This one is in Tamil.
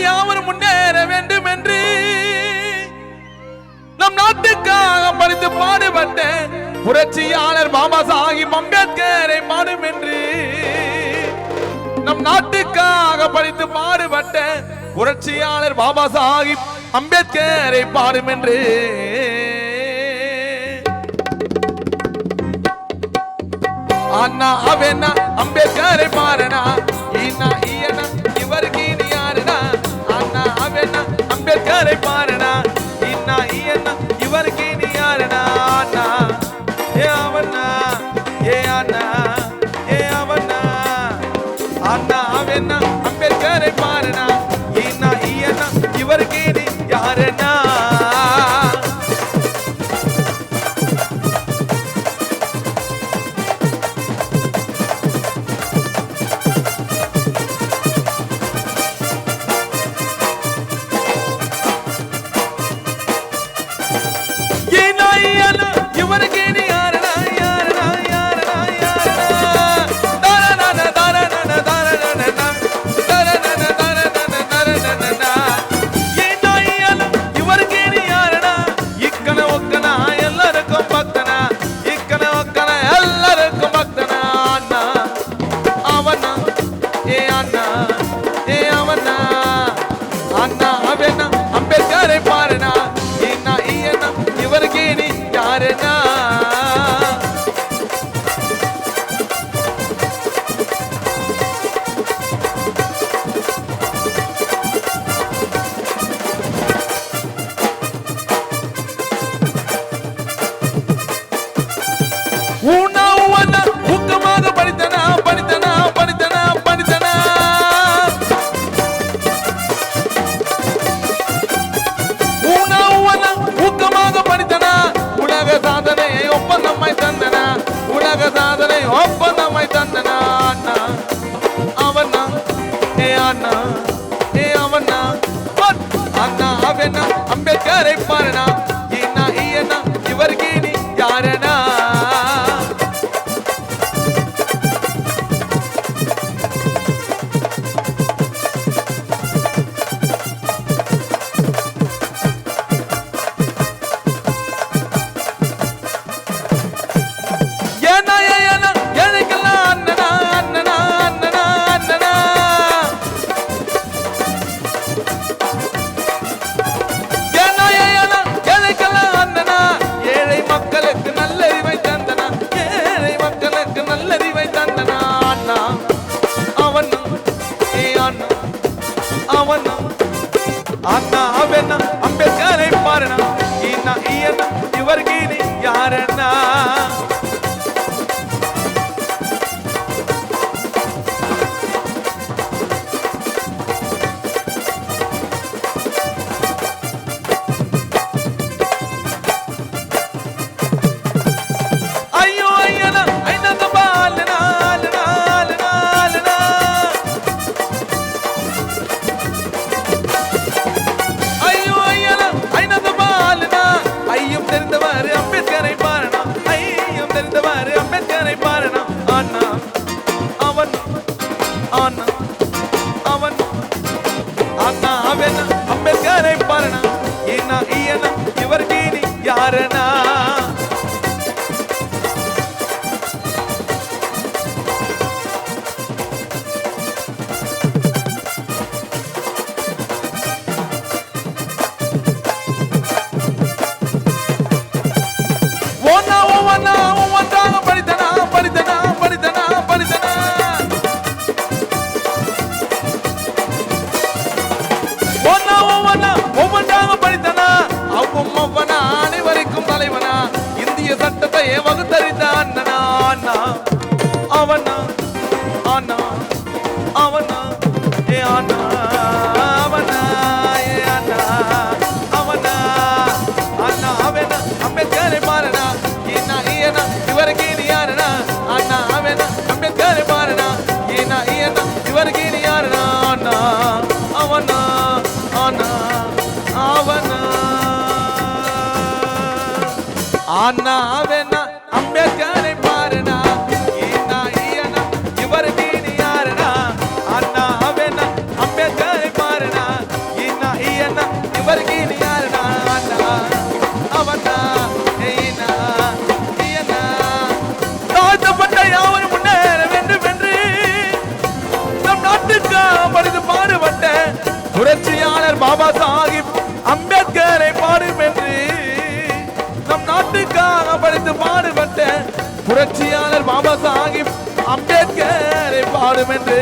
யாவரும் முன்னேற வேண்டும் என்று நம் நாட்டுக்காக பறித்து பாடுபட்ட புரட்சியாளர் பாபா சாஹிப் அம்பேத்கரை பாடும் என்று நம் நாட்டுக்காக படித்து பாடுபட்ட புரட்சியாளர் பாபா சாஹிப் அம்பேத்கரை பாடும் என்று అన్న అవేనా అంబేద్కర్ మారణ ఈనా கரை பாருனா இன்னா ஈயண்ணா இவருக்கு நீ யாருனா அண்ணா? ஏ அவண்ணா ஏ அண்ணா ஏ அவண்ணா? அண்ணா அவண்ணா? Hatta பாரு அம்பேத்கரை பாரு நான் ஆனா அவன் ஆனா. ஆனா வேணா அம்பேத்கரை பாருனா இவர் நீ யாருனா? அண்ணா வேணா அம்பேத்கரை பாருனா இன்னா ஈயனா இவர் நீ யாருனா? அண்ணா அவனா? ஈனா ஈயனா தாழ்த்தப்பட்ட யாவரும் முன்னேற வேண்டும் என்று நம் நாட்டுக்கு படுது பாடுபட்ட புரட்சியாளர் பாபா சாஹிப் சேர்ந்து பாடுபட்ட புரட்சியாளர் பாபா சாஹிப் அம்பேத்கரை பாடும் என்று.